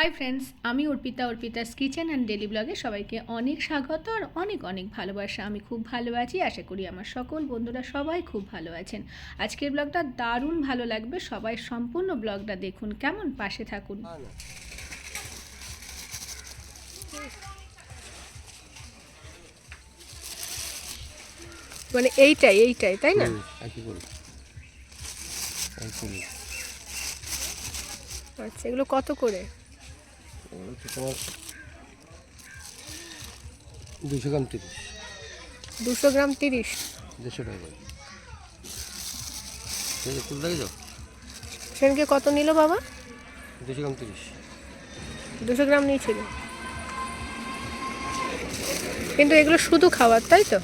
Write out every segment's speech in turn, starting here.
High friends আমি Arpita Arpita's kitchen and daily ব্লগে সবাইকে অনেক স্বাগত আর অনেক অনেক ভালোবাসা। আমি খুব ভালো আছি আশা করি আমার সকল বন্ধুরা সবাই খুব ভালো আছেন। আজকের ব্লগটা দারুণ ভালো লাগবে। সবাই সম্পূর্ণ ব্লগটা দেখুন কেমন? পাশে থাকুন। মানে এইটাই এইটাই তাই না? আচ্ছা এগুলো কত করে? এগুলো হচ্ছে তোমার দুশো গ্রাম তিরিশ। দুশো গ্রাম তিরিশ। দেড়শো টাকা করে ঠিক ফুল সেদিনকে কত নিল বাবা? দুশো গ্রাম তিরিশ। দুশো গ্রাম নিয়েছিল। কিন্তু এগুলো শুধু খাবার তাই তো?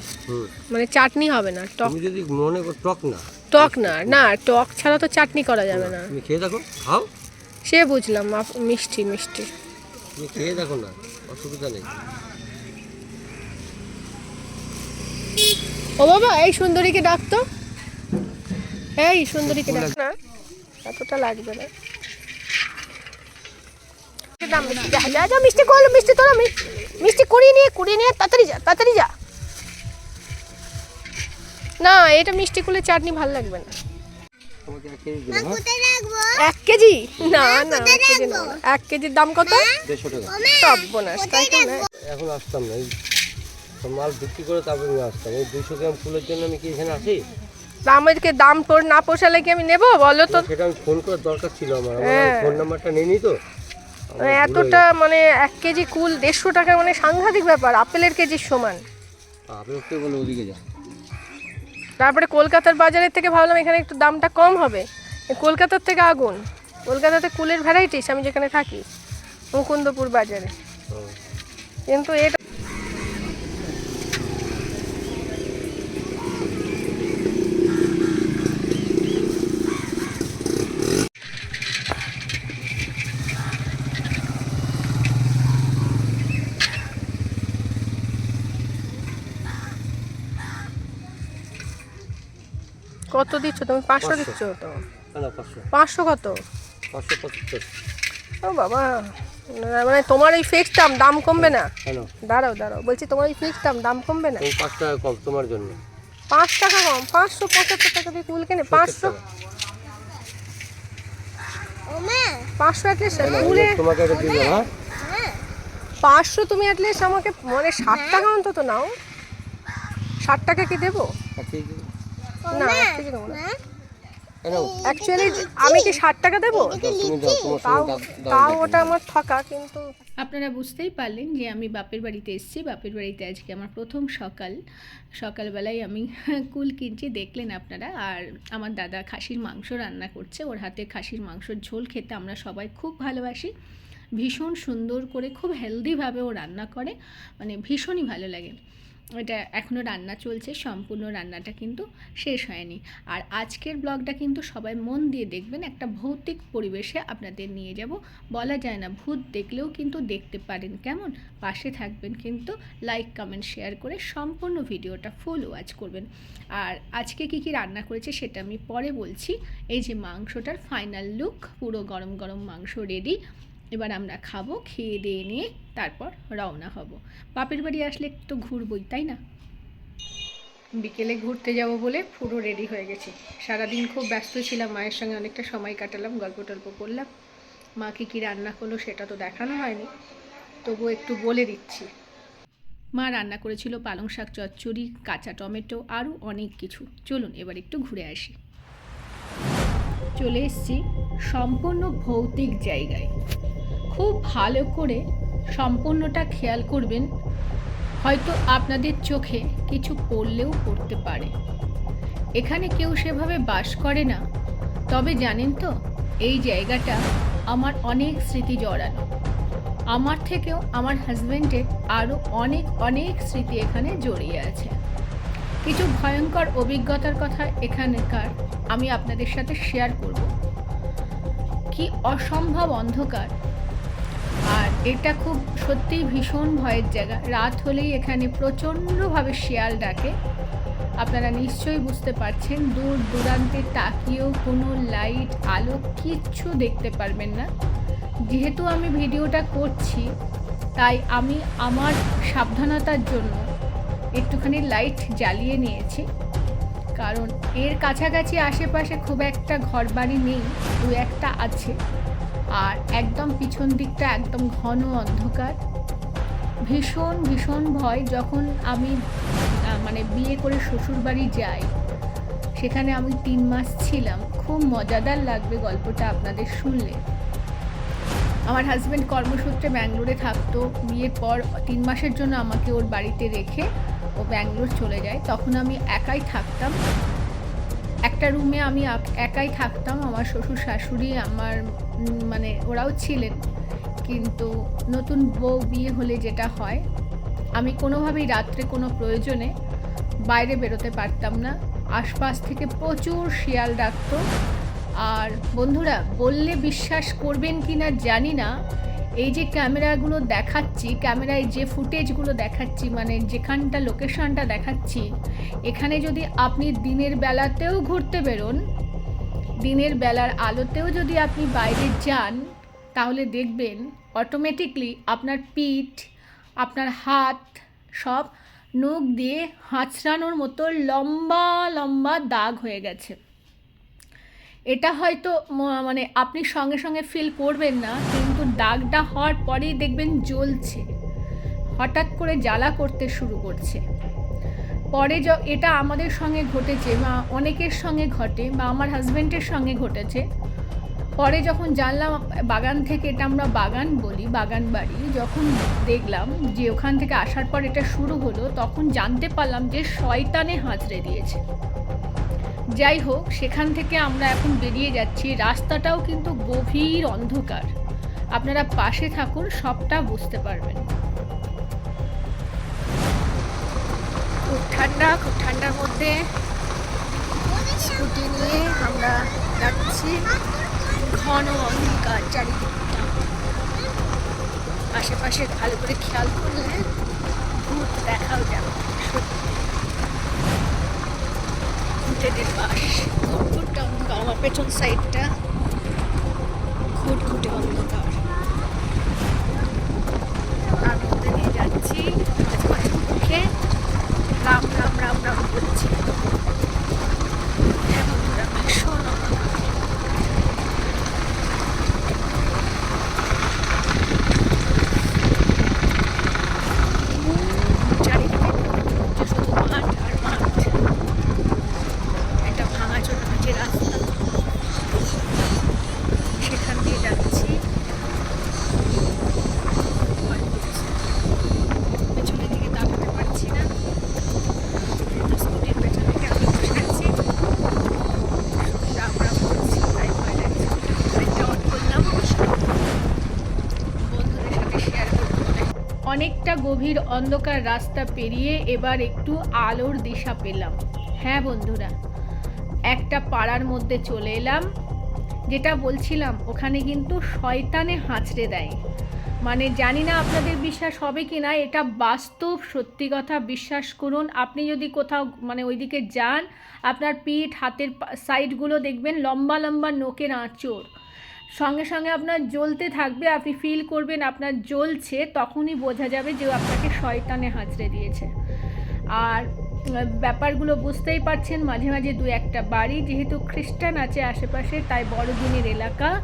মানে চাটনি হবে না টক। তুমি যদি মনে করো টক না। টক না না টক ছাড়া তো চাটনি করা যাবে না। তুমি খেয়ে দেখো খাও। সে বুঝলাম মিষ্টি মিষ্টি। তুমি খেয়ে দেখো না অসুবিধা নেই। ও বাবা এই সুন্দরীকে ডাকতো এই সুন্দরীকে ডাক। না এতটা লাগবে না। দাম বেশি। যা যা যা মিষ্টি মিষ্টি তোরা মিষ্টি কুড়িয়ে নিয়ে কুড়িয়ে নিয়ে তাড়াতাড়ি যা তাড়াতাড়ি যা। না এটা মিষ্টি করলে চাটনি ভালো লাগবে না। এক কেজি দিলাম হ্যাঁ? এক কেজি? না না এক কেজি না। এক কেজির দাম কত? দেড়শো টাকা। সব বোনাস তাই তো না? এখন আসতাম না মাল বিক্রি করে তারপরে আমি আসতাম। এই দুশো গ্রাম ফুলের জন্য আমি কি এখানে আসি? তা আমাদেরকে দাম তোর না পোষালে কি আমি নেব? বলো তো। সেটা আমি ফোন করার দরকার ছিল আমার। হ্যাঁ। ফোন নাম্বারটা নিয়ে তো। হয়ে এতটা মানে এক কেজি কুল দেড়শো টাকা মানে সাংঘাতিক ব্যাপার আপেলের কেজির সমান। বলে ওদিকে যা তারপরে কলকাতার বাজারের থেকে ভাবলাম এখানে একটু দামটা কম হবে। কলকাতার থেকে আগুন। কলকাতাতে কুলের ভ্যারাইটিস আমি যেখানে থাকি মুকুন্দপুর বাজারে। কিন্তু এটা কত দিচ্ছ তুমি? পাঁচশো। দিচ্ছ তো? পাঁচশো। পাঁচশো কত? ও বাবা মানে তোমার এই ফিক্স দাম দাম কমবে না? কেন দাঁড়াও দাঁড়াও বলছি তোমার এই ফিক্স দাম দাম কমবে না? তুমি পাঁচ টাকা কম তোমার জন্য। পাঁচ টাকা কম পাঁচশো পঁচাত্তর টাকা দিয়ে কুল কেনে পাঁচশো? পাঁচশো অ্যাটলিস্ট দিয়ে দিলাম হ্যাঁ? পাঁচশো তুমি অ্যাটলিস্ট আমাকে মানে ষাট টাকা অন্তত নাও। ষাট টাকা কি দেবো? দিলাম। না এক দেবো না। অ্যাকচুয়ালি আমি কি ষাট টাকা দেবো? দাও, তুমি দাও তোমার তাও সঙ্গে দাম- দাম তাও দেখে ওটা আমার ঠকা কিন্তু আপনারা বুঝতেই পারলেন যে আমি বাপের বাড়িতে এসেছি। বাপের বাড়িতে আজকে আমার প্রথম সকাল। সকালবেলায় আমি কুল কিনছি দেখলেন আপনারা। আর আমার দাদা খাসির মাংস রান্না করছে। ওর হাতে খাসির মাংসর ঝোল খেতে আমরা সবাই খুব ভালোবাসি। ভীষণ সুন্দর করে খুব হেলদিভাবে ও রান্না করে। মানে ভীষণই ভালো লাগে। এটা এখনও রান্না চলছে, সম্পূর্ণ রান্নাটা কিন্তু শেষ হয়নি। আর আজকের ব্লগটা কিন্তু সবাই মন দিয়ে দেখবেন, একটা ভৌতিক পরিবেশে আপনাদের নিয়ে যাব। বলা যায় না, ভূত দেখলেও কিন্তু দেখতে পারেন। কেমন? পাশে থাকবেন কিন্তু লাইক কমেন্ট শেয়ার করে সম্পূর্ণ ভিডিওটা ফুল ওয়াচ করবেন। আর আজকে কি কি রান্না করেছে সেটা আমি পরে বলছি। এই যে মাংসটার ফাইনাল লুক পুরো গরম গরম মাংস রেডি এবার আমরা খাব, খেয়ে দিয়ে নিয়ে তারপর রওনা হব। বাপের বাড়ি আসলে তো ঘুরবই, তাই না? বিকেলে ঘুরতে যাব বলে পুরো রেডি হয়ে গেছি। সারাদিন খুব ব্যস্ত ছিলাম, মায়ের সঙ্গে অনেকটা সময় কাটালাম, গল্প টল্প করলাম। মা কী কী রান্না করল সেটা তো দেখানো হয়নি তবু একটু বলে দিচ্ছি। মা রান্না করেছিল পালং শাক চচ্চড়ি, কাঁচা টমেটো, আরও অনেক কিছু। চলুন এবার একটু ঘুরে আসি। চলে এসেছি সম্পূর্ণ ভৌতিক জায়গায়। খুব ভালো করে সম্পূর্ণটা খেয়াল করবেন। হয়তো আপনাদের চোখে কিছু পড়লেও পড়তে পারে। এখানে কেউ সেভাবে বাস করে না। তবে জানেন তো, এই জায়গাটা আমার অনেক স্মৃতি জড়ানো। আমার থেকেও আমার হাজব্যান্ডের আরও অনেক অনেক স্মৃতি এখানে জড়িয়ে আছে। কিছু ভয়ঙ্কর অভিজ্ঞতার কথা এখানকার আমি আপনাদের সাথে শেয়ার করব। কি অসম্ভব অন্ধকার এটা খুব সত্যিই ভীষণ ভয়ের জায়গা। রাত হলেই এখানে প্রচণ্ডভাবে শিয়াল ডাকে। আপনারা নিশ্চয়ই বুঝতে পারছেন, দূর দূরান্তে তাকিয়েও কোনো লাইট, আলো কিচ্ছু দেখতে পারবেন না। যেহেতু আমি ভিডিওটা করছি, তাই আমি আমার সাবধানতার জন্য একটুখানি লাইট জ্বালিয়ে নিয়েছি। কারণ এর কাছাকাছি আশেপাশে খুব একটা ঘরবাড়ি নেই, দু একটা আছে। আর একদম পিছন দিকটা একদম ঘন অন্ধকার। ভীষণ ভীষণ ভয় যখন আমি মানে বিয়ে করে শ্বশুরবাড়ি যাই, সেখানে আমি তিন মাস ছিলাম। খুব মজাদার লাগবে গল্পটা আপনাদের শুনলে। আমার হাজব্যান্ড কর্মসূত্রে ব্যাঙ্গালোরে থাকতো। বিয়ের পর তিন মাসের জন্য আমাকে ওর বাড়িতে রেখে ও ব্যাঙ্গালোর চলে যায়। তখন আমি একাই থাকতাম। একটা রুমে আমি একাই থাকতাম, আমার শ্বশুর শাশুড়ি, আমার মানে ওরাও ছিলেন। কিন্তু নতুন বউ বিয়ে হলে যেটা হয়, আমি কোনোভাবেই রাত্রে কোনো প্রয়োজনে বাইরে বেরোতে পারতাম না। আশপাশ থেকে প্রচুর শিয়াল ডাকতো। আর বন্ধুরা, বললে বিশ্বাস করবেন কি না জানি না এই যে ক্যামেরাগুলো দেখাচ্ছি, ক্যামেরায় যে ফুটেজগুলো দেখাচ্ছি মানে যেখানটা লোকেশনটা দেখাচ্ছি, এখানে যদি আপনি দিনের বেলাতেও ঘুরতে বেরোন, দিনের বেলার আলোতেও যদি আপনি বাইরে যান, তাহলে দেখবেন অটোমেটিকলি আপনার পিঠ, আপনার হাত সব নখ দিয়ে হাঁচড়ানোর মতো লম্বা লম্বা দাগ হয়ে গেছে। এটা হয়তো মানে আপনি সঙ্গে সঙ্গে ফিল করবেন না কিন্তু দাগটা হওয়ার পরেই দেখবেন জ্বলছে। হঠাৎ করে জ্বালা করতে শুরু করছে। পরে এটা আমাদের সঙ্গে ঘটেছে বা অনেকের সঙ্গে ঘটে বা আমার হাজব্যান্ডের সঙ্গে ঘটেছে। পরে যখন জানলাম, বাগান থেকে এটা আমরা বাগান বলি, বাগান বাড়ি, যখন দেখলাম যে ওখান থেকে আসার পর এটা শুরু হলো, তখন জানতে পারলাম যে শয়তানে হাঁচড়ে দিয়েছে। যাই হোক, সেখান থেকে আমরা এখন বেরিয়ে যাচ্ছি। রাস্তাটাও কিন্তু গভীর অন্ধকার। আপনারা পাশে থাকুন, সবটা বুঝতে পারবেন। খুব ঠান্ডা, খুব ঠান্ডার মধ্যে স্কুটি নিয়ে আমরা যাচ্ছি। ঘন অন্ধকার চারিদিকটা। আশেপাশে ভালো করে খেয়াল করলে ভূত দেখাও যাবে ভূতেদের ঘুটঘুটে অন্ধকার আমার পেছন সাইডটা ঘুটঘুটে অন্ধকার তার মধ্যে দিয়ে যাচ্ছি মাঝে মুখে রাম রাম রাম রাম করছি হ্যাঁ বন্ধুরা ভীষণ অন্ধকার চারিদিকে যে শুধু মাঠ আর মাঠ একটা ভাঙা চোরা যে রাস্তা সেখান দিয়ে যাচ্ছি ভয় করছে। পেছনের দিকে তাকাতে পারছি না কিন্তু স্কুটির পেছন থেকে আমি বসে আছি রাম রাম করছি তাই ভয় লাগছে লাইটটা অন করলাম বন্ধুদের সাথে শেয়ার করব বলে। অনেকটা গভীর অন্ধকার রাস্তা পেরিয়ে এবার একটু আলোর দিশা পেলাম। হ্যাঁ বন্ধুরা, একটা পাড়ার মধ্যে চলে এলাম, যেটা বলছিলাম, ওখানে কিন্তু শয়তানে হাঁচড়ে দেয়। মানে জানি না আপনাদের বিশ্বাস হবে কি না, এটা বাস্তব সত্যি কথা, বিশ্বাস করুন। আপনি যদি কোথাও মানে ওইদিকে যান, আপনার পিঠ, হাতের সাইডগুলো দেখবেন লম্বা লম্বা নোকের আঁচড়। সঙ্গে সঙ্গে আপনার জ্বলতে থাকবে, আপনি ফিল করবেন আপনার জ্বলছে, তখনই বোঝা যাবে যে আপনাকে শয়তানে হাঁচড়ে দিয়েছে। আর ব্যাপারগুলো বুঝতেই পারছেন, মাঝে মাঝে দু একটা বাড়ি, যেহেতু খ্রিস্টান আছে আশেপাশে, তাই বড়দিনের এলাকা,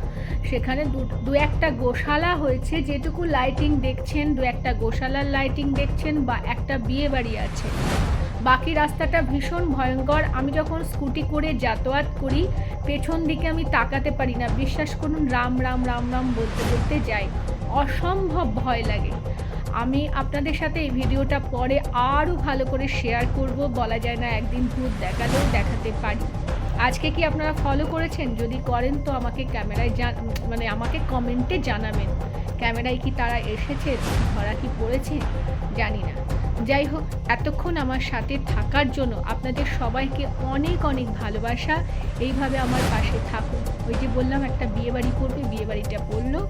সেখানে দু একটা গোশালা হয়েছে, যেটুকু লাইটিং দেখছেন, দু একটা গোশালার লাইটিং দেখছেন, বা একটা বিয়ে বাড়ি আছে। বাকি রাস্তাটা ভীষণ ভয়ঙ্কর। আমি যখন স্কুটি করে যাতায়াত করি, পেছন দিকে আমি তাকাতে পারি না। বিশ্বাস করুন, রাম রাম রাম রাম বলতে বলতে যাই। অসম্ভব ভয় লাগে। আমি আপনাদের সাথে এই ভিডিওটা পরে আরও ভালো করে শেয়ার করব। বলা যায় না, একদিন ভূত দেখালেও দেখাতে পারি। আজকে কি আপনারা ফলো করেছেন? যদি করেন, তো আমাকে ক্যামেরায় জান মানে আমাকে কমেন্টে জানাবেন। ক্যামেরায় কি তারা এসেছে? ধরা কি পড়েছে? জানি না। যাই হোক, এতক্ষণ আমার সাথে থাকার জন্য আপনাদের সবাইকে অনেক অনেক ভালোবাসা। এইভাবে আমার পাশে থাকুন। ওই যে বললাম, একটা বিয়ে বাড়ি করবে বিয়ে বাড়িটা পড়ল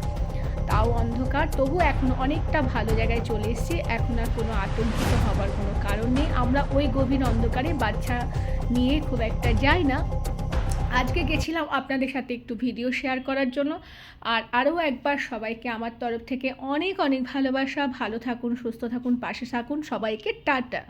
তাও অন্ধকার। তবু এখন অনেকটা ভালো জায়গায় চলে এসেছি। এখন আর কোনো আতঙ্কিত হবার কোনো কারণ নেই। আমরা ওই গভীর অন্ধকারে বাচ্চা নিয়ে খুব একটা যাই না। আজকে গেছিলাম আপনাদের সাথে একটু ভিডিও শেয়ার করার জন্য। আর আরও একবার সবাইকে আমার তরফ থেকে অনেক অনেক ভালোবাসা। ভালো থাকুন, সুস্থ থাকুন, পাশে থাকুন। সবাইকে টাটা।